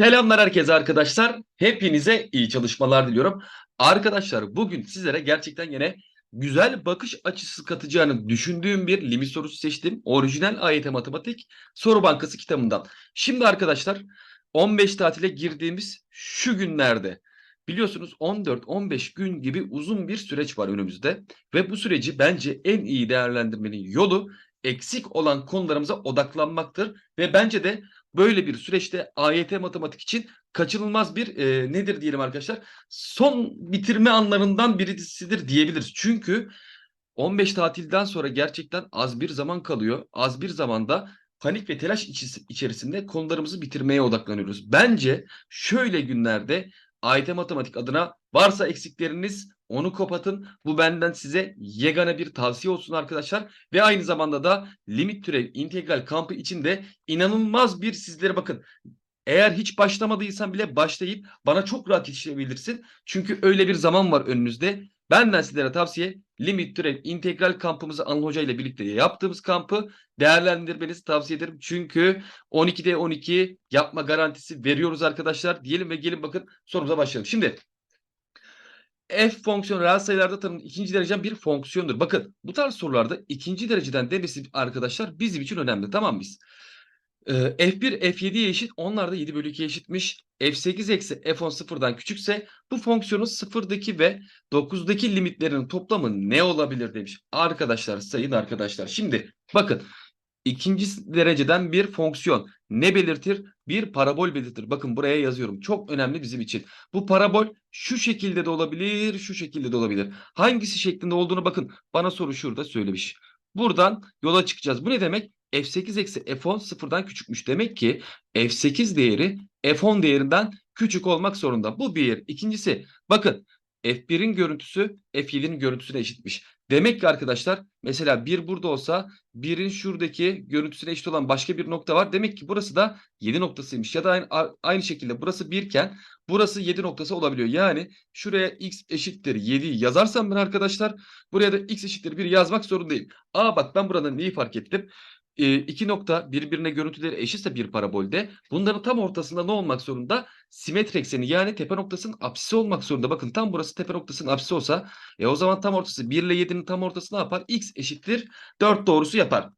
Selamlar herkese arkadaşlar. Hepinize iyi çalışmalar diliyorum. Arkadaşlar bugün sizlere gerçekten yine güzel bakış açısı katacağını düşündüğüm bir limit sorusu seçtim. Orijinal AYT Matematik Soru Bankası kitabından. Şimdi arkadaşlar 15 tatile girdiğimiz şu günlerde biliyorsunuz 14-15 gün gibi uzun bir süreç var önümüzde. Ve bu süreci bence en iyi değerlendirmenin yolu eksik olan konularımıza odaklanmaktır. Ve bence de böyle bir süreçte AYT matematik için kaçınılmaz bir e, nedir diyelim arkadaşlar? Son bitirme anlarından birisidir diyebiliriz. Çünkü 15 tatilden sonra gerçekten az bir zaman kalıyor. Az bir zamanda panik ve telaş içerisinde konularımızı bitirmeye odaklanıyoruz. Bence şöyle günlerde AYT matematik adına varsa eksikleriniz onu kapatın. Bu benden size yegane bir tavsiye olsun arkadaşlar. Ve aynı zamanda da limit türev integral kampı içinde inanılmaz bir sizlere bakın. Eğer hiç başlamadıysan bile başlayıp bana çok rahat yetişebilirsin. Çünkü öyle bir zaman var önünüzde. Benden sizlere tavsiye limit türev integral kampımızı Anıl Hoca ile birlikte yaptığımız kampı değerlendirmenizi tavsiye ederim. Çünkü 12'de 12 yapma garantisi veriyoruz arkadaşlar. Diyelim ve gelin bakın sorumuza başlayalım. Şimdi f fonksiyonu reel sayılarda tanımlı ikinci dereceden bir fonksiyondur. Bakın bu tarz sorularda ikinci dereceden demesi arkadaşlar bizim için önemli. Tamam mı biz? Ee, F1 F7'ye eşit. Onlar da 7 bölü 2'ye eşitmiş. F8 eksi F10 sıfırdan küçükse bu fonksiyonun sıfırdaki ve 9'daki limitlerinin toplamı ne olabilir demiş. Arkadaşlar sayın arkadaşlar. Şimdi bakın ikinci dereceden bir fonksiyon ne belirtir? Bir parabol belirtir. Bakın buraya yazıyorum. Çok önemli bizim için. Bu parabol şu şekilde de olabilir, şu şekilde de olabilir. Hangisi şeklinde olduğunu bakın. Bana soru şurada söylemiş. Buradan yola çıkacağız. Bu ne demek? F8 eksi F10 sıfırdan küçükmüş. Demek ki F8 değeri F10 değerinden küçük olmak zorunda. Bu bir. İkincisi bakın F1'in görüntüsü F7'nin görüntüsüne eşitmiş. Demek ki arkadaşlar mesela 1 burada olsa 1'in şuradaki görüntüsüne eşit olan başka bir nokta var. Demek ki burası da 7 noktasıymış. Ya da aynı, aynı şekilde burası 1 iken burası 7 noktası olabiliyor. Yani şuraya x eşittir 7 yazarsam ben arkadaşlar buraya da x eşittir 1 yazmak zorundayım. Aa bak ben burada neyi fark ettim? E, iki nokta birbirine görüntüleri eşitse bir parabolde bunların tam ortasında ne olmak zorunda? Simetri ekseni yani tepe noktasının apsisi olmak zorunda. Bakın tam burası tepe noktasının apsisi olsa e, o zaman tam ortası 1 ile 7'nin tam ortası ne yapar? X eşittir 4 doğrusu yapar.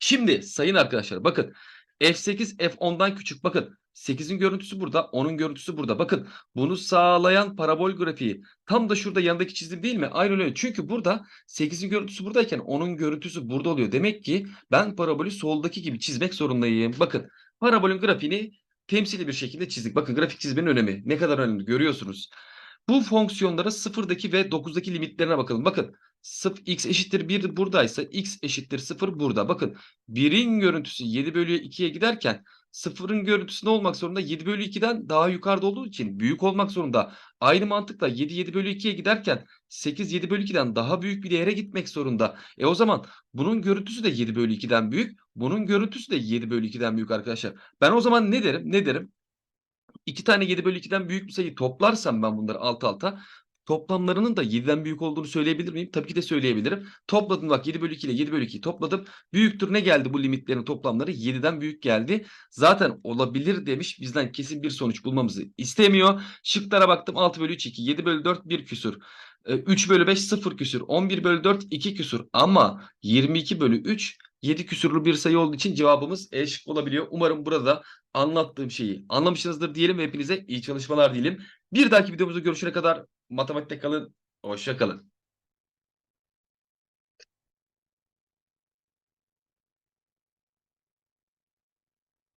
Şimdi sayın arkadaşlar bakın F8 F10'dan küçük bakın 8'in görüntüsü burada 10'un görüntüsü burada. Bakın bunu sağlayan parabol grafiği tam da şurada yanındaki çizim değil mi? Aynen öyle. Çünkü burada 8'in görüntüsü buradayken 10'un görüntüsü burada oluyor. Demek ki ben parabolü soldaki gibi çizmek zorundayım. Bakın parabolün grafiğini temsili bir şekilde çizdik. Bakın grafik çizmenin önemi ne kadar önemli görüyorsunuz. Bu fonksiyonlara sıfırdaki ve 9'daki limitlerine bakalım. Bakın sıf x eşittir 1 buradaysa x eşittir 0 burada. Bakın 1'in görüntüsü 7 bölü 2'ye giderken sıfırın görüntüsü ne olmak zorunda? 7 bölü 2'den daha yukarıda olduğu için büyük olmak zorunda. Aynı mantıkla 7 7 bölü 2'ye giderken 8 7 bölü 2'den daha büyük bir değere gitmek zorunda. E o zaman bunun görüntüsü de 7 bölü 2'den büyük. Bunun görüntüsü de 7 bölü 2'den büyük arkadaşlar. Ben o zaman ne derim? Ne derim? İki tane 7 bölü 2'den büyük bir sayı toplarsam ben bunları alt alta toplamlarının da 7'den büyük olduğunu söyleyebilir miyim? Tabii ki de söyleyebilirim. Topladım bak 7 bölü 2 ile 7 bölü 2'yi topladım. Büyüktür ne geldi bu limitlerin toplamları? 7'den büyük geldi. Zaten olabilir demiş. Bizden kesin bir sonuç bulmamızı istemiyor. Şıklara baktım 6 bölü 3 2, 7 bölü 4 1 küsür. 3 bölü 5 0 küsür. 11 bölü 4 2 küsür. Ama 22 bölü 3 7 küsurlu bir sayı olduğu için cevabımız E olabiliyor. Umarım burada anlattığım şeyi anlamışsınızdır diyelim ve hepinize iyi çalışmalar diyelim. Bir dahaki videomuzda görüşene kadar matematikte kalın. Hoşça kalın.